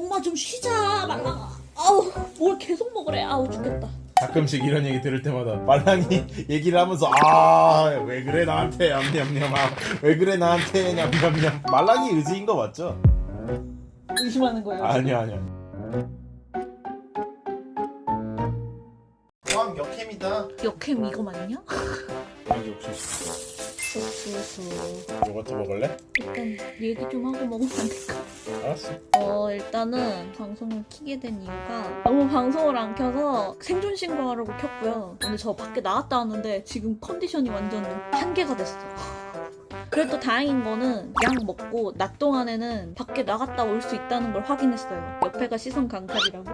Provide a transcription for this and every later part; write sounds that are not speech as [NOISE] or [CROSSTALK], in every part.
엄마 좀 쉬자. 말랑아 아우 뭘 계속 먹으래. 아우 죽겠다. 가끔씩 이런 얘기 들을 때마다 말랑이 [LAUGHS] 얘기를 하면서 아 왜 그래 나한테? 냠냠냠. 아, 왜 그래 나한테? 냠냠냠. 말랑이 의지인 거 맞죠? 의심하는 거예요 아니요 아니요. 포함 역캠이다. 역행 이거 맞냐? 여기 옥수수 요거트 먹을래? 일단 얘기 좀 하고 먹으면 안 될까? 알았어. 어 일단은 방송을 키게 된 이유가 너무 방송을 안 켜서 생존 신고하려고 켰고요. 근데 저 밖에 나갔다 왔는데 지금 컨디션이 완전 한계가 됐어. 그래도 다행인 거는 약 먹고 낮 동안에는 밖에 나갔다 올 수 있다는 걸 확인했어요. 옆에가 시선 강탈이라고?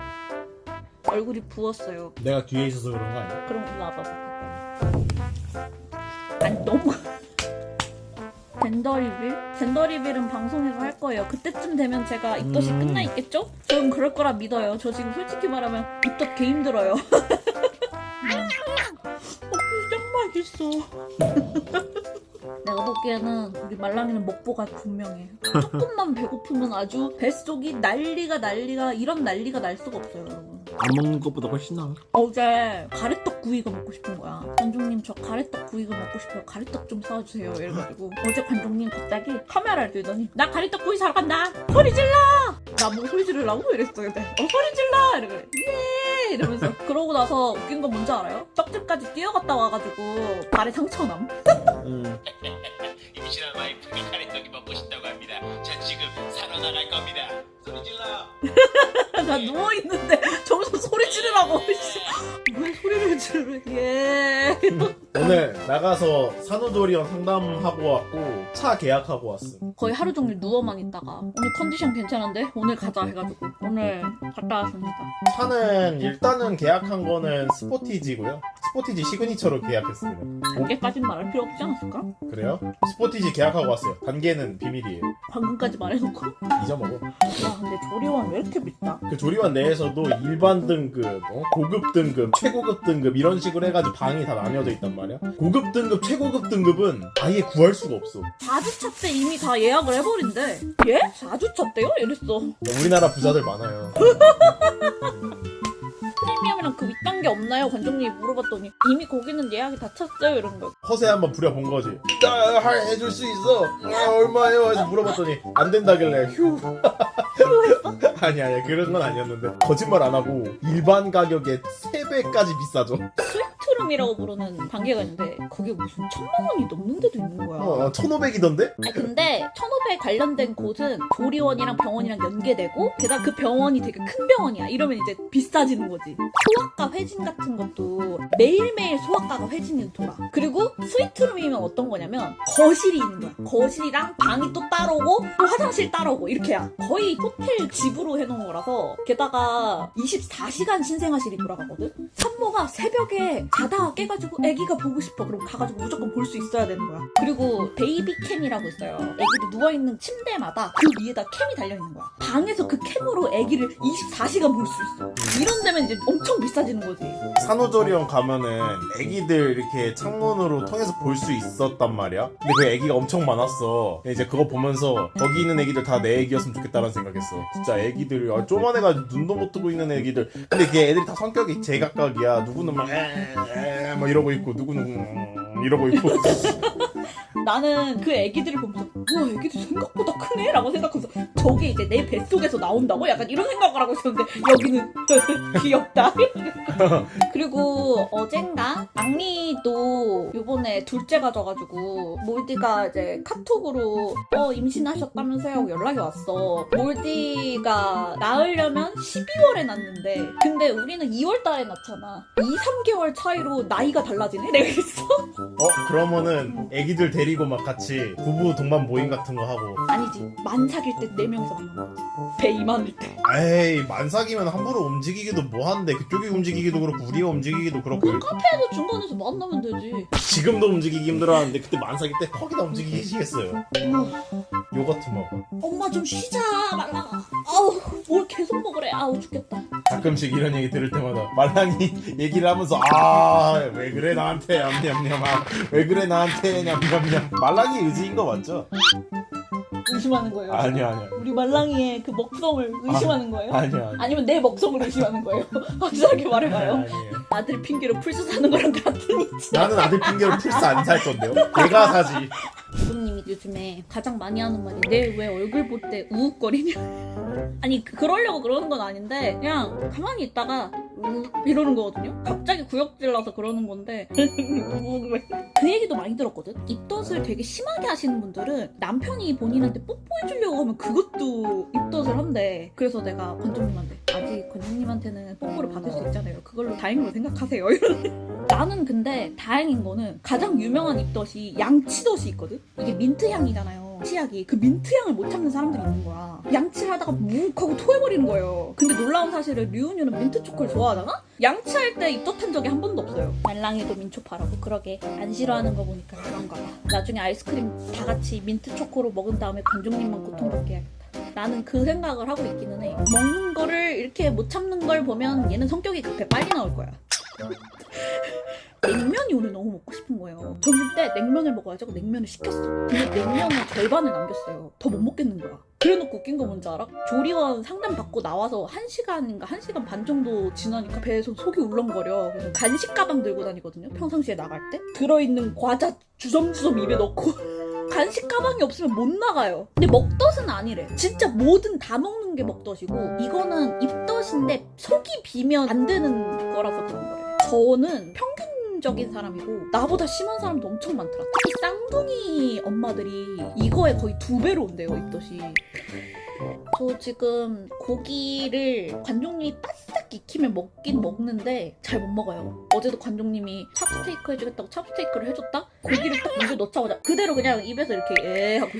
얼굴이 부었어요. 내가 뒤에 있어서 그런 거 아니야? 그럼 일로 와봐. 아니 너무 젠더리빌? 젠더리빌은 방송에서 할 거예요. 그때쯤 되면 제가 입덧이 음. 끝나 있겠죠? 저는 그럴 거라 믿어요. 저 지금 솔직히 말하면 입덧 개 힘들어요. 어, 짱 맛있어. 내가 보기에는 우리 말랑이는 먹보가 분명해. 조금만 배고프면 아주 뱃속이 난리가 난리가 이런 난리가 날 수가 없어요 여러분 안 먹는 것보다 훨씬 나아. 어제 가래떡 구이가 먹고 싶은 거야. 관종님 저 가래떡 구이가 먹고 싶어요. 가래떡 좀 사주세요. 이래가지고 어제 관종님 갑자기 카메라를 들더니 나 가래떡 구이 사러 간다. 소리 질러. 나뭐 소리 지르라고 이랬어. 근데 어 소리 질러. 이러고 예 이러면서 그러고 나서 웃긴 건 뭔지 알아요? 떡집까지 뛰어갔다 와가지고 발에 상처남. 응. 임신한 와이프가 가래떡이 먹고 싶다고 합니다. 저 지금 사러 나갈 겁니다. 소리 질러. [LAUGHS] 나 누워 있는데 저 [LAUGHS] 씨. 왜 소리를 지르래? 예. 오늘 나가서 산후조리원 상담하고 왔고 차 계약하고 왔어 거의 하루 종일 누워만 있다가 오늘 컨디션 괜찮은데 오늘 가자 해가지고 오늘 갔다 왔습니다. 차는 일단은 계약한 거는 스포티지고요 스포티지 시그니처로 계약했습니다 단계까진 말할 필요 없지 않았을까? 그래요? 스포티지 계약하고 왔어요 단계는 비밀이에요 방금까지 말해놓고 잊어먹어 야 근데 조리원 왜 이렇게 비싸? 그 조리원 내에서도 일반 등급, 어? 고급 등급, 최고급 등급 이런 식으로 해가지고 방이 다 나뉘어져 있단 말이야. 고급 등급, 최고급 등급은 아예 구할 수가 없어. 4주차 때 이미 다 예약을 해버린대 예? 4주차 때요? 이랬어 우리나라 부자들 많아요. [LAUGHS] 프리미엄이랑 그 윗단계 없나요? 관장님이 물어봤더니 이미 거기는 예약이 다 찼어요 이런 거 허세 한번 부려본 거지. 나 할- 해줄 수 있어. 아, 얼마예요? 해서 물어봤더니 안 된다길래 휴. [LAUGHS] 아니 아니 그런 건 아니었는데 거짓말 안 하고 일반 가격의 3배까지 비싸죠. 스위트룸이라고 부르는 단계가 있는데 그게 무슨 천만 원이 넘는 데도 있는 거야. 어, 1,500이던데? 아 근데 1500 관련된 곳은 조리원이랑 병원이랑 연계되고 게다가 그 병원이 되게 큰 병원이야. 이러면 이제 비싸지는 거지. 소아과 회진 같은 것도 매일매일 소아과가 회진이 돌아. 그리고 스위트룸이면 어떤 거냐면 거실이 있는 거야. 거실이랑 방이 또 따로고 또 화장실 따로고 이렇게야. 거의 호텔 집으로 해놓은 거라서 게다가 24시간 신생아실이 돌아가거든? 산모가 새벽에 자다가 깨가지고 아기가 보고 싶어 그럼 가가지고 무조건 볼 수 있어야 되는 거야 그리고 베이비 캠이라고 있어요 아기도 누워있는 침대마다 그 위에다 캠이 달려있는 거야 방에서 그 캠으로 아기를 24시간 볼 수 있어 이런 데면 이제 엄청 비싸지는 거지 산후조리원 가면은 애기들 이렇게 창문으로 통해서 볼 수 있었단 말이야. 근데 그 애기가 엄청 많았어. 이제 그거 보면서 거기 있는 애기들 다 내 애기였으면 좋겠다는 생각했어. 진짜 애기들 아, 쪼만해가지고 눈도 못 뜨고 있는 애기들. 근데 걔 애들이 다 성격이 제각각이야. 누구는 막 에 에막 이러고 있고 누구는 음, 이러고 있고. [LAUGHS] 나는 그 애기들을 보면서 우와 애기들 생각보다 크네 라고 생각하면서 저게 이제 내 뱃속에서 나온다고? 약간 이런 생각을 하고 있었는데 여기는 [LAUGHS] 귀엽다. [LAUGHS] 그리고 어젠가 앙리도 요번에 둘째 가져가지고 몰디가 이제 카톡으로 어 임신하셨다면서요? 하고 연락이 왔어. 몰디가 낳으려면 12월에 낳는데 근데 우리는 2월 달에 낳잖아. 2, 3개월 차이로 나이가 달라지네? 내가 그랬어. 어 그러면은 애기들 데리고 막 같이 부부 동반 모임 같은 거 하고. 아니지. 만 사귈 때 4명이서 만난 거지 배 이만일 때. 에이 만삭이면 함부로 움직이기도 뭐한데. 그쪽이 움직이기도 그렇고 우리가 움직이기도 그렇고. 그 카페에서 중간에서 만나면 되지. 지금도 움직이기 힘들어하는데 그때 만삭일 때 거기다 움직이시겠어요. 요거트 먹어. 엄마 좀 쉬자. 말랑아 아우 뭘 계속 먹으래? 아우 죽겠다. 가끔씩 이런 얘기 들을 때마다 말랑이 [LAUGHS] 얘기를 하면서 아 왜 그래 나한테? 냠냠냠. 아, 왜 그래 나한테? 냠냠냠. 말랑이 의지인 거 맞죠? 의심하는 거예요? 아니야 아니야 우리 말랑이의 그 먹성을 의심하는 거예요? 아니야 아니야 아니면 내 먹성을 의심하는 거예요? [LAUGHS] 확실하게 말해봐요. 아니에요. 아들 핑계로 풀스 사는 거랑 같은 이치. 나는 아들 핑계로 플스 안 살 건데요 내가 사지 부모님이 요즘에 가장 많이 하는 말이 내 왜 얼굴 볼 때 우욱거리냐? 아니 그- 그러려고 그러는 건 아닌데 그냥 가만히 있다가 우 욱 이러는 거거든요. 갑자기 구역질러서 그러는 건데 그 얘기도 많이 들었거든. 입덧을 되게 심하게 하시는 분들은 남편이 본인한테 뽀뽀해주려고 하면 그것도 입덧을 한대. 그래서 내가 관종님한테 아직 관종님한테는 뽀뽀를 받을 수 있잖아요. 그걸로 다행으로 생각하세요. [LAUGHS] 나는 근데 다행인 거는 가장 유명한 입덧이 양치덧이 있거든? 이게 민트 향이잖아요. 치약이. 그 민트 향을 못 참는 사람들이 있는 거야. 양치를 하다가 묵 하고 토해버리는 거예요. 근데 놀라운 사실은 류은유는 민트 초코를 좋아하잖아? 양치할 때 입덧한 적이 한 번도 없어요. 말랑이도 민초파라고 그러게 안 싫어하는 거 보니까 그런가 봐. 나중에 아이스크림 다 같이 민트 초코로 먹은 다음에 관종님만 고통받게 해야겠다. 나는 그 생각을 하고 있기는 해. 먹는 거를 이렇게 못 참는 걸 보면 얘는 성격이 급해 빨리 나올 거야. 냉면이 오늘 너무 먹고 싶은 거예요. 점심 때 냉면을 먹어야지 하고 냉면을 시켰어. 근데 냉면의 절반을 남겼어요. 더 못 먹겠는 거야. 그래놓고 웃긴 거 뭔지 알아? 조리원 상담 받고 나와서 1시간인가 1시간 반 정도 지나니까 배에서 속이 울렁거려. 그래서 간식 가방 들고 다니거든요. 평상시에 나갈 때. 들어있는 과자 주섬주섬 입에 넣고 [LAUGHS] 간식 가방이 없으면 못 나가요. 근데 먹덧은 아니래. 진짜 뭐든 다 먹는 게 먹덧이고 이거는 입덧인데 속이 비면 안 되는 거라서 그런 거래. 저는 평균 적인 사람이고 나보다 심한 사람도 엄청 많더라. 특히 쌍둥이 엄마들이 이거에 거의 두 배로 온대요 입덧이. 저 지금 고기를 관종님이 바싹 익히면 먹긴 먹는데 잘 못 먹어요. 어제도 관종님이 찹스테이크 해주겠다고 찹스테이크를 해줬다? 고기를 딱 입에 넣자마자 그대로 그냥 입에서 이렇게 에 하고.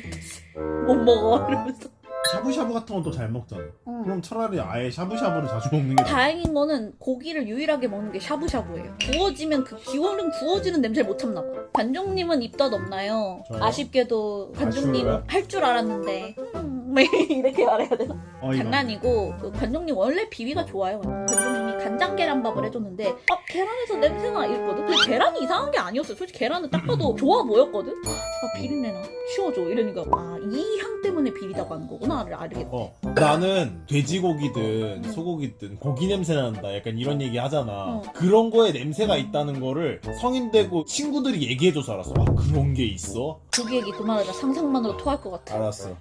못 먹어 [LAUGHS] 이러면서. 샤브샤브 같은 건 또 잘 먹잖아 응. 그럼 차라리 아예 샤브샤브를 자주 먹는 게 나아 다행인 거는 고기를 유일하게 먹는 게 샤브샤브예요. 구워지면 그 기원은 구워지는 냄새를 못 참나 봐. 관종님은 입덧 없나요? 저요? 아쉽게도 관종님 아쉬워요? 할 줄 알았는데 음, 이렇게 말해야 되나? 어. 장난이고 그 관종님 원래 비위가 좋아요. 관종님이 간장 계란밥을 해줬는데 아 계란에서 냄새나 이랬거든. 근데 계란이 이상한 게 아니었어요. 솔직히 계란은 딱 봐도 좋아 보였거든. 아 비린내나 치워줘 이러니까 아 이 향 때문에 비리다고 하는 거구나를 알겠다. 어 나는 돼지고기든 소고기든 고기 냄새 난다 약간 이런 얘기 하잖아 어. 그런 거에 냄새가 있다는 거를 성인 되고 친구들이 얘기해줘서 알았어 아 그런 게 있어? 고기 얘기 그만하자 상상만으로 토할 것 같아. 알았어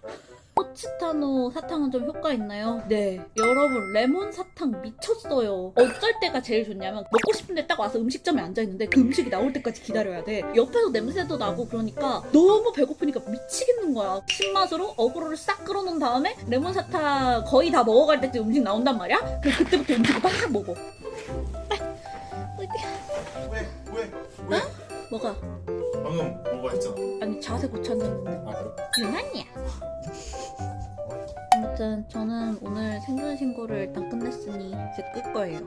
포치타노 사탕은 좀 효과 있나요? 네. 여러분, 레몬 사탕 미쳤어요. 어쩔 때가 제일 좋냐면, 먹고 싶은데 딱 와서 음식점에 앉아 있는데 그 음식이 나올 때까지 기다려야 돼. 옆에서 냄새도 나고 그러니까 너무 배고프니까 미치겠는 거야. 신맛으로 어그로를 싹 끌어놓은 다음에 레몬 사탕 거의 다 먹어갈 때쯤 음식 나온단 말이야? 그럼 그때부터 음식을 막 먹어. 왜? 왜? 왜? 뭐가? 방금 뭐가 했잖아 아니, 자세 고쳤는데. 아 그래? 유난이야. 아무튼 저는 오늘 생존 신고를 일단 끝냈으니 이제 끌 거예요.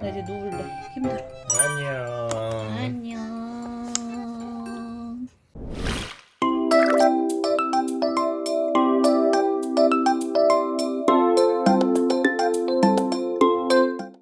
나 이제 누울래. 힘들어. 안녕 안녕.